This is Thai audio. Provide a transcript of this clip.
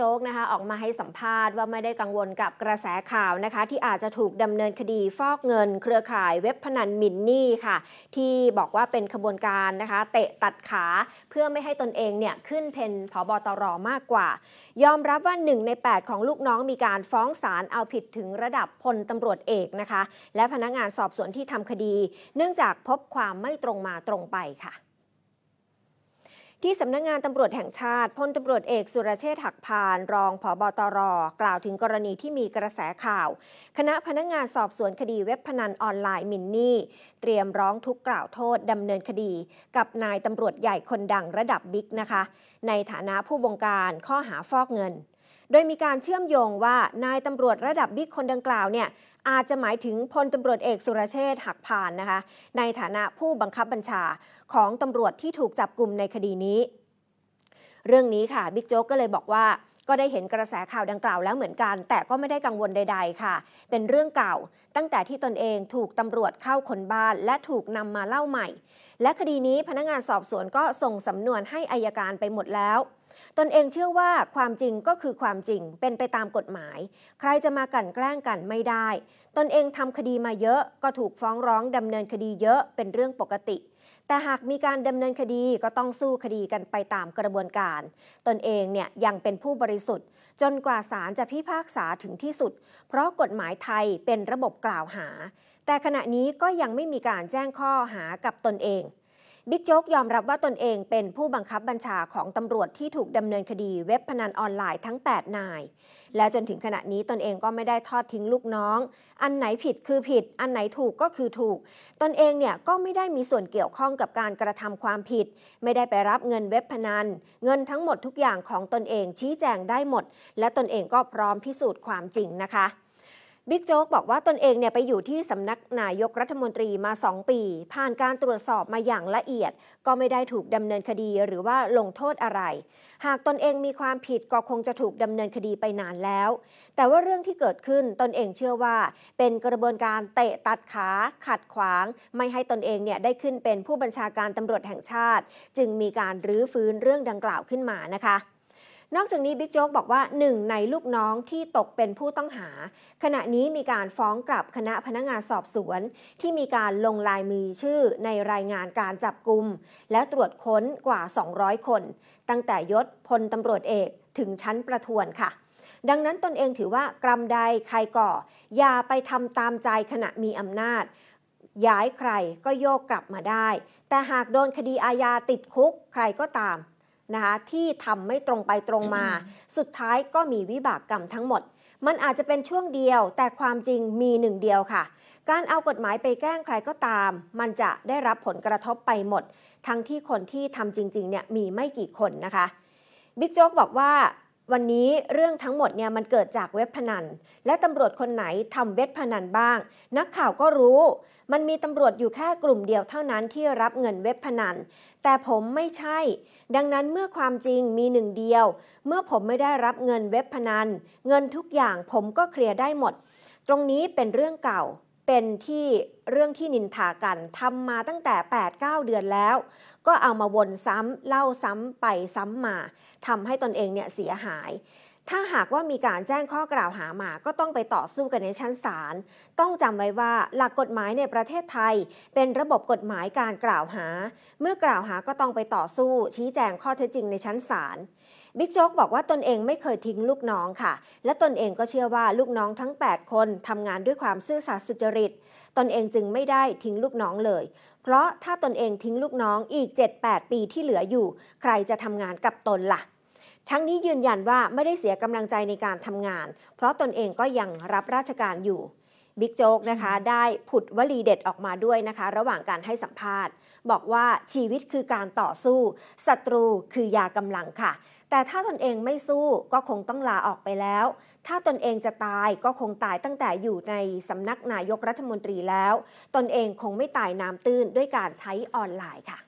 จ๊กนะคะออกมาให้สัมภาษณ์ว่าไม่ได้กังวลกับกระแสข่าวนะคะ ที่อาจจะถูกดำเนินคดีฟอกเงิน เครือข่ายเว็บพนันมินนี่ค่ะ ที่บอกว่าเป็นขบวนการนะคะ เตะตัดขาเพื่อไม่ให้ตนเองเนี่ยขึ้นเป็นผบตรมากกว่า ยอมรับว่า 1 ใน 8 ของลูกน้องมีการฟ้องศาลเอาผิดถึงระดับพลตำรวจเอกนะคะ และพนักงานสอบสวนที่ทำคดี เนื่องจากพบความไม่ตรงมาตรงไปค่ะ ที่สำนักงงานตำรวจแห่งชาติพลตำรวจเอกสุรเชษฐ์หักพาน รองผบตร กล่าวถึงกรณีที่มีกระแสข่าว คณะพนักงานสอบสวนคดีเว็บพนันออนไลน์มินนี่ เตรียมร้องทุกข์กล่าวโทษดำเนินคดี กับนายตำรวจใหญ่คนดังระดับบิ๊กนะคะ ในฐานะผู้บงการข้อหาฟอกเงิน ดยมีการเชื่อมโยงว่านายตำรวจระดับบิ๊กคนดังกล่าวเนี่ยอาจจะหมายถึงพลตำรวจเอกสุรเชษฐ์หักพานนะคะ ในฐานะผู้บังคับบัญชาของตำรวจที่ถูกจับกลุ่มในคดีนี้ เรื่องนี้ค่ะบิ๊กโจ๊กก็เลยบอกว่าก็ได้เห็นกระแสข่าวดังกล่าวแล้วเหมือนกัน แต่ก็ไม่ได้กังวลใด ๆ ค่ะ เป็นเรื่องเก่า ตั้งแต่ที่ตนเองถูกตำรวจเข้าคนบ้าน และถูกนำมาเล่าใหม่ และคดีนี้พนักงานสอบสวนก็ส่งสำนวนให้อายการไปหมดแล้ว ตนเองเชื่อว่าความจริงก็คือความจริงเป็นไปตามกฎหมาย ใครจะมากั่นแกล้งกันไม่ได้ ตนเองทำคดีมาเยอะก็ถูกฟ้องร้องดำเนินคดีเยอะเป็นเรื่องปกติ แต่หากมีการดำเนินคดีก็ต้องสู้คดีกันไปตามกระบวนการ ตนเองเนี่ยยังเป็นผู้บริสุทธิ์ จนกว่าศาลจะพิพากษาถึงที่สุด เพราะกฎหมายไทยเป็นระบบกล่าวหา แต่ขณะนี้ก็ยังไม่มีการแจ้งข้อหากับตนเอง บิ๊กโจ๊กยอมรับว่าตนเองเป็นผู้บังคับบัญชาของตำรวจที่ถูกดำเนินคดีเว็บพนันออนไลน์ทั้ง 8 นาย และจนถึงขณะนี้ตนเองก็ไม่ได้ทอดทิ้งลูกน้อง อันไหนผิดคือผิด อันไหนถูกก็คือถูก ตนเองเนี่ยก็ไม่ได้มีส่วนเกี่ยวข้องกับการกระทำความผิด ไม่ได้ไปรับเงินเว็บพนัน เงินทั้งหมดทุกอย่างของตนเองชี้แจงได้หมด และตนเองก็พร้อมพิสูจน์ความจริงนะคะ บิ๊กโจ๊กบอกว่าตนเองเนี่ยไปอยู่ที่สำนักนายกรัฐมนตรีมา 2 ปี ผ่านการตรวจสอบมาอย่างละเอียด ก็ไม่ได้ถูกดำเนินคดีหรือว่าลงโทษอะไร หากตนเองมีความผิดก็คงจะถูกดำเนินคดีไปนานแล้ว แต่ว่าเรื่องที่เกิดขึ้นตนเองเชื่อว่า เป็นกระบวนการเตะตัดขา ขัดขวาง ไม่ให้ตนเองเนี่ยได้ขึ้นเป็นผู้บัญชาการตำรวจแห่งชาติ จึงมีการรื้อฟื้นเรื่องดังกล่าวขึ้นมานะคะ นอกจากนี้บิ๊กโจ๊กบอกว่าหนึ่งในลูกน้องที่ตกเป็นผู้ต้องหา ขณะนี้มีการฟ้องกลับคณะพนักงานสอบสวน ที่มีการลงลายมือชื่อในรายงานการจับกลุ่มและตรวจค้นกว่า 200 คน ตั้งแต่ยศพลตำรวจเอกถึงชั้นประทวนค่ะดังนั้นตนเองถือว่ากรรมใดใครก่อ อย่าไปทำตามใจขณะมีอำนาจ ย้ายใครก็โยกกลับมาได้ แต่หากโดนคดีอาญาติดคุกใครก็ตาม นะคะที่ทำไม่ตรงไปตรงมา สุดท้ายก็มีวิบากกรรมทั้งหมด มันอาจจะเป็นช่วงเดียว แต่ความจริงมีหนึ่งเดียวค่ะ การเอากฎหมายไปแกล้งใครก็ตาม มันจะได้รับผลกระทบไปหมด ทั้งที่คนที่ทำจริงๆเนี่ยมีไม่กี่คนนะคะบิ๊กโจ๊กบอกว่า วันนี้เรื่องทั้งหมดเนี่ยมันเกิดจากเว็บพนัน และตำรวจคนไหนทำเว็บพนันบ้าง นักข่าวก็รู้ มันมีตำรวจอยู่แค่กลุ่มเดียวเท่านั้นที่รับเงินเว็บพนัน แต่ผมไม่ใช่ ดังนั้นเมื่อความจริงมีหนึ่งเดียว เมื่อผมไม่ได้รับเงินเว็บพนัน เงินทุกอย่างผมก็เคลียร์ได้หมด ตรงนี้เป็นเรื่องเก่า เป็นที่เรื่องที่นินทากันทำมาตั้งแต่ 8-9 เดือนแล้ว ก็เอามาวนซ้ำเล่าซ้ำไปซ้ำมาทำให้ตนเองเนี่ยเสียหาย ถ้าหากว่ามีการแจ้งข้อกล่าวหามาก็ต้องไปต่อสู้กันในชั้นศาล ต้องจำไว้ว่าหลักกฎหมายในประเทศไทย เป็นระบบกฎหมายการกล่าวหา เมื่อกล่าวหาก็ต้องไปต่อสู้ ชี้แจงข้อเท็จจริงในชั้นศาลบิ๊กโจ๊กบอกว่าตนเองไม่เคยทิ้งลูกน้องค่ะ และตนเองก็เชื่อว่าลูกน้องทั้ง 8 คนทำงานด้วยความซื่อสัตย์สุจริต ตนเองจึงไม่ได้ทิ้งลูกน้องเลย เพราะถ้าตนเองทิ้งลูกน้องอีก 7-8 ปีที่เหลืออยู่ ใครจะทำงานกับตนล่ะ ทั้งนี้ยืนยันว่าไม่ได้เสียกำลังใจในการทำงาน เพราะตนเองก็ยังรับราชการอยู่บิ๊กโจ๊กนะคะได้ผุดวลีเด็ดออกมาด้วยนะคะ ระหว่างการให้สัมภาษณ์ บอกว่าชีวิตคือการต่อสู้ศัตรูคือยากำลังค่ะ แต่ถ้าตนเองไม่สู้ก็คงต้องลาออกไปแล้ว ถ้าตนเองจะตายก็คงตายตั้งแต่อยู่ในสำนักนายกรัฐมนตรีแล้ว ตนเองคงไม่ตายน้ำตื้นด้วยการใช้ออนไลน์ค่ะ